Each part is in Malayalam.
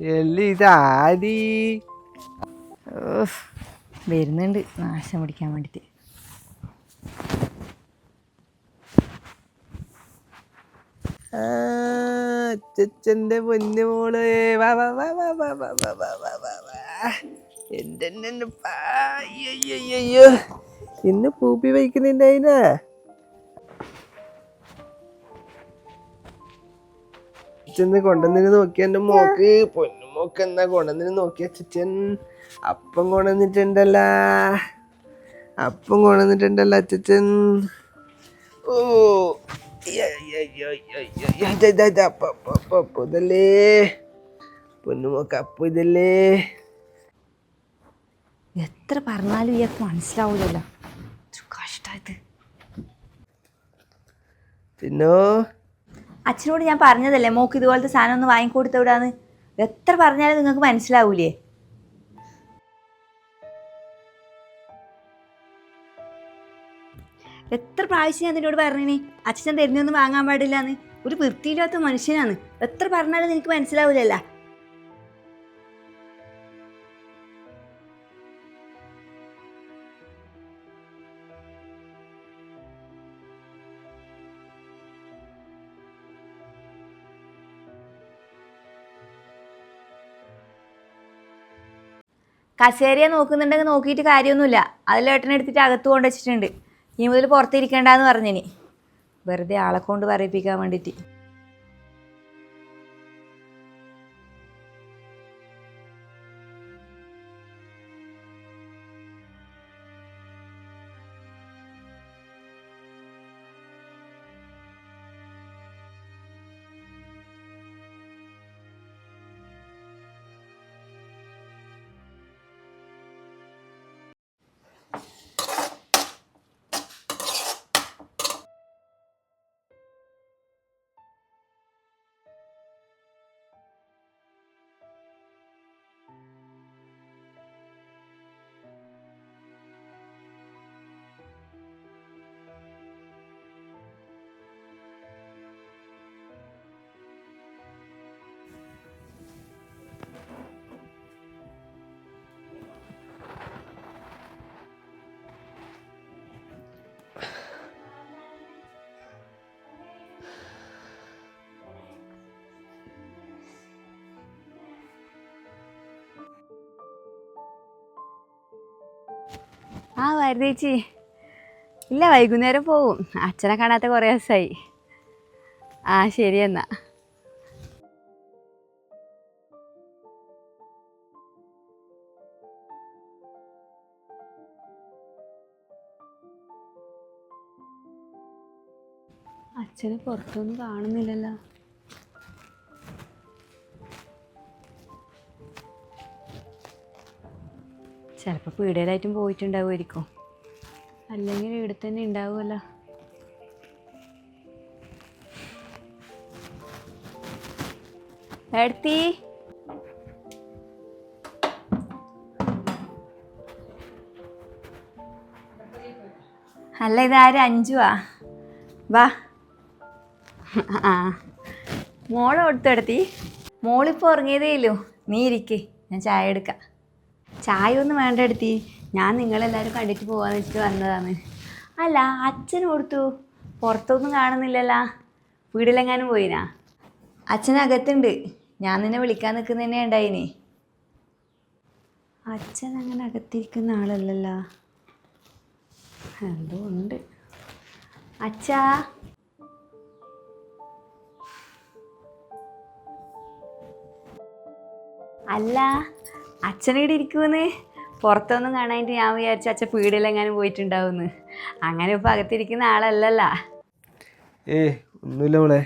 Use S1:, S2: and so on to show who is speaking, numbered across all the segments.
S1: ഇതാരി
S2: വരുന്നുണ്ട് നാശം പിടിക്കാൻ വേണ്ടിയിട്ട്
S1: അച്ഛന്റെ പൊന്നു മോൾ വാ വാ വാ വാ വാ വാ വാ വാ വാ എന്റെ അയ്യോ ഇന്ന് പൂപ്പി വയ്ക്കുന്നുണ്ടായിനാ ചെന്ന് കൊണ്ടുവന്നിരുന്ന് നോക്കി എന്റെ മോക്ക് പൊന്നു മോക്ക് എന്നാ കൊണ്ടുവന്നിരുന്ന് നോക്കി അച്ഛൻ അപ്പം കൊണ്ടുവന്നിട്ടുണ്ടല്ല. അപ്പം കൊണ്ടുവന്നിട്ടുണ്ടല്ല അച്ഛൻ ഓ അപ്പ, ഇതല്ലേ. പൊന്നുമോക്ക് അപ്പൊ ഇതല്ലേ.
S2: എത്ര പറഞ്ഞാലും ഇയാൾക്ക് മനസ്സിലാവൂലല്ലോ. കഷ്ടായത്
S1: പിന്നോ?
S2: അച്ഛനോട് ഞാൻ പറഞ്ഞതല്ലേ മോക്ക് ഇതുപോലത്തെ സാധനം ഒന്ന് വാങ്ങിക്കൊടുത്ത വിടാന്ന് എത്ര പറഞ്ഞാലും നിങ്ങൾക്ക് മനസ്സിലാവൂലേ? എത്ര പ്രാവശ്യം ഞാൻ നിന്നോട് പറഞ്ഞിനി അച്ഛൻ തരുന്നൊന്നും വാങ്ങാൻ പാടില്ല എന്ന് ഒരു വൃത്തിയില്ലാത്ത മനുഷ്യനാണ് എത്ര പറഞ്ഞാലും നിനക്ക് മനസ്സിലാവൂലല്ല. കസേരയെ നോക്കുന്നുണ്ടെങ്കിൽ നോക്കിയിട്ട് കാര്യമൊന്നുമില്ല. അതിൽ ഏട്ടനെടുത്തിട്ട് അകത്ത് കൊണ്ട് വെച്ചിട്ടുണ്ട്. ഇനി മുതൽ പുറത്തിരിക്കണ്ടെന്ന് പറഞ്ഞിനി. വെറുതെ ആളെ കൊണ്ട് പറയിപ്പിക്കാൻ വേണ്ടിയിട്ട്. ആ വരുതേച്ചി ഇല്ല വൈകുന്നേരം പോവും. അച്ഛനെ കാണാത്ത കുറേ ദിവസമായി ആ ശരി എന്നാ. അച്ഛനെ പുറത്തൊന്നും കാണുന്നില്ലല്ലോ. ചിലപ്പോൾ പീടികയിലായിട്ടും പോയിട്ടുണ്ടാവുമായിരിക്കും. അല്ലെങ്കിൽ ഇവിടെ തന്നെ ഉണ്ടാവുമല്ലോ. എടുത്തി അല്ല ഇതാരും? അഞ്ചുവാ വാ. ആ മോളെ കൊടുത്തെടുത്തി മോളിപ്പോൾ ഉറങ്ങിയതേ ഇല്ലു നീ ഇരിക്കേ. ഞാൻ ചായ എടുക്കാം. ചായ ഒന്നും വേണ്ട എടുത്തി. ഞാൻ നിങ്ങളെല്ലാവരും കണ്ടിട്ട് പോകാന്ന് വെച്ചിട്ട് വന്നതാണ്. അല്ല അച്ഛൻ കൊടുത്തു. പുറത്തൊന്നും കാണുന്നില്ലല്ലോ. വീട്ടിലെങ്ങാനും പോയിനാ? അച്ഛനകത്തുണ്ട്. ഞാൻ നിന്നെ വിളിക്കാൻ നിൽക്കുന്നതന്നെ ഉണ്ടായിനി. അച്ഛൻ അങ്ങനെ അകത്തിരിക്കുന്ന ആളല്ലല്ലോ. എന്തോ ഉണ്ട്. അച്ഛാ. അല്ല അച്ഛനിവിടെ ഇരിക്കുമെന്ന്? പുറത്തൊന്നും കാണാനായിട്ട് ഞാൻ വിചാരിച്ചു അച്ഛൻ പീടിയിലെങ്ങാനും പോയിട്ടുണ്ടാവുമെന്ന്. അങ്ങനെ ഇപ്പം അകത്തിരിക്കുന്ന ആളല്ലല്ല.
S1: ഏ ഒന്നുമില്ല മോളെ.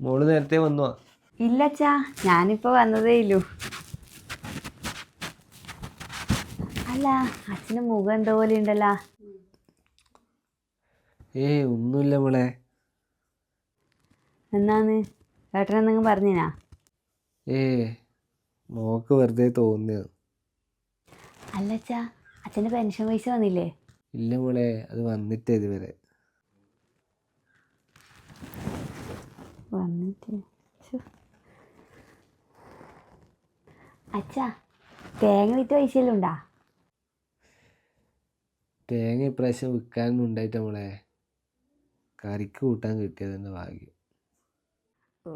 S1: മോൾ നേരത്തെ വന്നോ?
S2: ഇല്ല അച്ഛാ ഞാനിപ്പോൾ വന്നതേ ഇല്ലൂ. അല്ല അച്ഛന്റെ മുഖം എന്തോ പോലെ ഉണ്ടല്ലോ.
S1: ഏ ഒന്നുമില്ല മോളെ.
S2: എന്നാന്ന്? ഏട്ടനെന്തെങ്കിലും പറഞ്ഞിനാ?
S1: ഏ മോക്ക് വെറുതെ തോന്നിയത്
S2: അല്ല അച്ഛാ അച്ഛന്റെ പെൻഷൻ പൈസ വന്നില്ലേ?
S1: ഇല്ല മോളെ അത് വന്നിട്ട് ഇതുവരെ.
S2: വന്നിട്ട്. അച്ഛാ തേങ്ങ വിറ്റ് എല്ലാം ഉണ്ടാ?
S1: തേങ്ങ ഇപ്രാവശ്യം വിൽക്കാനൊന്നും ഉണ്ടായിട്ട് മോളെ. കറിക്ക് കൂട്ടാൻ കിട്ടിയതെന്ന് ഭാഗ്യം.
S2: ഓ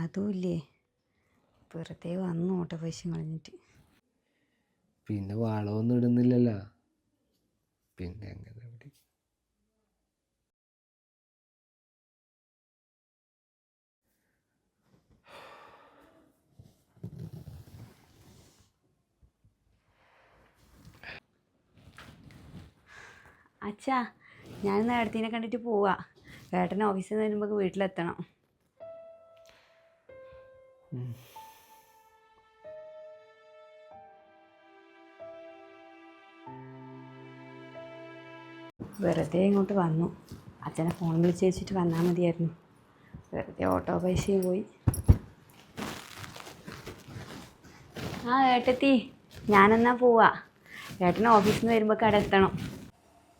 S2: അതുമില്ലേ വെറുതെ വന്നു ഓട്ട പൈസയും കളഞ്ഞിട്ട്.
S1: പിന്നെ വളമൊന്നും ഇടുന്നില്ലല്ലോ. പിന്നെ അങ്ങനെ
S2: അച്ഛാ ഞാൻ നേരത്തിനെ കണ്ടിട്ട് പോവാ. ഏട്ടൻ ഓഫീസിൽ നിന്ന് വരുമ്പോൾ വീട്ടിലെത്തണം. വെറുതെ ഇങ്ങോട്ട് വന്നു. അച്ഛനെ ഫോൺ വിളിച്ച് വെച്ചിട്ട് വന്നാൽ മതിയായിരുന്നു. വെറുതെ ഓട്ടോ പൈസയും പോയി. ആ ഏട്ടത്തി ഞാനെന്നാ പോവാ. ഏട്ടൻ ഓഫീസിൽ നിന്ന് വരുമ്പോൾ കട എത്തണം.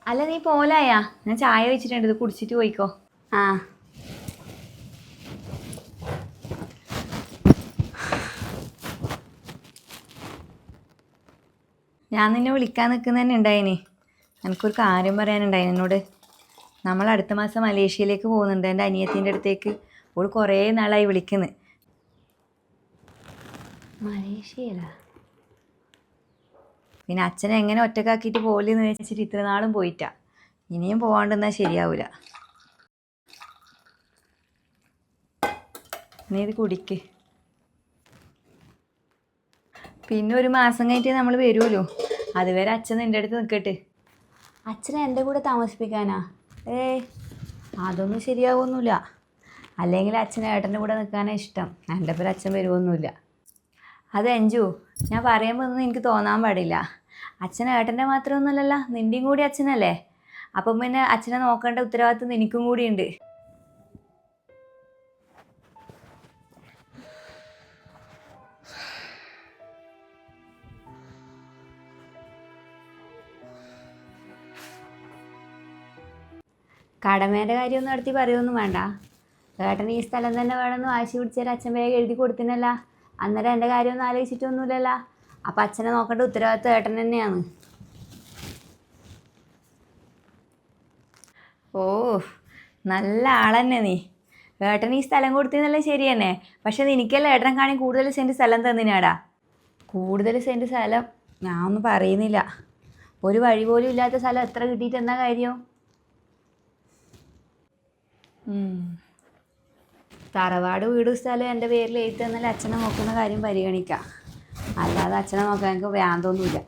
S2: അല്ല നീ പോലായാ? ഞാൻ ചായ വെച്ചിട്ടുണ്ട് ഇത് കുടിച്ചിട്ട് പോയിക്കോ. ആ. ഞാൻ നിന്നെ വിളിക്കാൻ നിൽക്കുന്നതന്നെ ഉണ്ടായിനി. എനിക്കൊരു കാര്യം പറയാനുണ്ടായി. എന്നോട് നമ്മൾ അടുത്ത മാസം മലേഷ്യയിലേക്ക് പോകുന്നുണ്ട്. എന്റെ അനിയത്തിന്റെ അടുത്തേക്ക്. ഓൾ കുറേ നാളായി വിളിക്കുന്നു. മലേഷ്യയിലാ? പിന്നെ അച്ഛനെ എങ്ങനെ ഒറ്റക്കാക്കിയിട്ട് പോലെന്ന് വെച്ചിട്ട് ഇത്ര നാളും പോയിട്ടാ. ഇനിയും പോവാണ്ടെന്നാൽ ശരിയാവില്ല നീ ഇത് കുടിക്ക്. പിന്നെ ഒരു മാസം കഴിഞ്ഞിട്ട് നമ്മൾ വരുമല്ലോ അതുവരെ അച്ഛൻ നിന്റെ അടുത്ത് നിൽക്കട്ടെ അച്ഛനെ എന്റെ കൂടെ താമസിപ്പിക്കാനാ? ഏ അതൊന്നും ശരിയാവൊന്നുമില്ല. അല്ലെങ്കിൽ അച്ഛനെ ഏട്ടന്റെ കൂടെ നിൽക്കാനാണ് ഇഷ്ടം. എന്റെ പേര് അച്ഛൻ വരുമൊന്നുമില്ല അത് അഞ്ചു ഞാൻ പറയുമ്പോൾ ഒന്നും എനിക്ക് തോന്നാൻ പാടില്ല. അച്ഛൻ ഏട്ടന്റെ മാത്രമൊന്നുമല്ലല്ലോ നിന്റെയും കൂടി അച്ഛനല്ലേ? അപ്പം പിന്നെ അച്ഛനെ നോക്കേണ്ട ഉത്തരവാദിത്വം എനിക്കും കൂടിയുണ്ട്. കടമേന്റെ കാര്യമൊന്നും നടത്തി പറയുമൊന്നും വേണ്ട. ഏട്ടൻ ഈ സ്ഥലം തന്നെ വേണമെന്ന് വാശി പിടിച്ചാൽ അച്ഛൻ വേഗം എഴുതി കൊടുത്തിനല്ല. അന്നേരം എന്റെ കാര്യമൊന്നും ആലോചിച്ചിട്ടൊന്നുമില്ലല്ലോ. അപ്പം അച്ഛനെ നോക്കേണ്ട ഉത്തരവാദിത്വം ഏട്ടൻ തന്നെയാണ്. ഓ നല്ല ആളന്നെ നീ. ഏട്ടൻ ഈ സ്ഥലം കൊടുത്തിന്നല്ല ശരി തന്നെ. പക്ഷെ എനിക്കല്ല ഏട്ടനെ കാണി കൂടുതൽ സെന്റ് സ്ഥലം തന്നിനാടാ? കൂടുതൽ സെന്റ് സ്ഥലം ഞാൻ ഒന്നും പറയുന്നില്ല. ഒരു വഴി പോലും ഇല്ലാത്ത സ്ഥലം എത്ര കിട്ടിയിട്ട് എന്താ കാര്യം. തറവാട് വീട് സ്ഥലം എന്റെ പേരിൽ എഴുതി തന്നാൽ അച്ഛനെ നോക്കുന്ന കാര്യം പരിഗണിക്കാം. അല്ലാതെ അച്ഛനെ നോക്കാൻ എനിക്ക് ഭ്രാന്തൊന്നുമില്ല.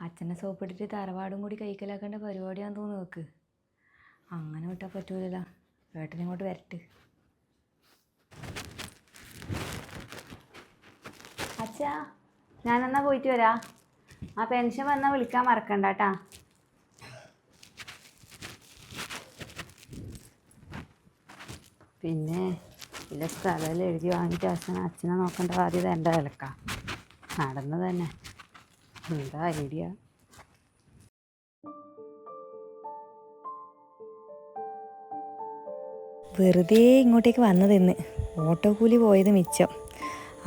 S2: അച്ഛനെ സോപ്പിട്ടിട്ട് തറവാടും കൂടി കൈക്കലാക്കേണ്ട പരിപാടിയാന്ന് തോന്നുന്നു നോക്ക് അങ്ങനെ വിട്ടാൽ പറ്റൂലല്ലോ. ഇങ്ങോട്ട് വരട്ട്. അച്ഛാ ഞാനെന്നാ പോയിട്ട് വരാ. ആ പെൻഷൻ വന്നാൽ വിളിക്കാൻ മറക്കണ്ട കേട്ടാ പിന്നെ ഇല്ല സ്ഥലം എഴുതി വാങ്ങിയിട്ട് അച്ഛൻ അച്ഛനെ നോക്കേണ്ട ബാധ്യത എന്റെ വിലക്കാ നടന്നു തന്നെ. എന്താ ഐഡിയ? വെറുതെ ഇങ്ങോട്ടേക്ക് വന്നതെന്ന്. ഓട്ടോ കൂലി പോയത് മിച്ചം.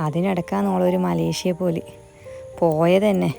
S2: അതിനടക്കാന്നോളൊരു മലേഷ്യ പോലെ. പോയത് തന്നെ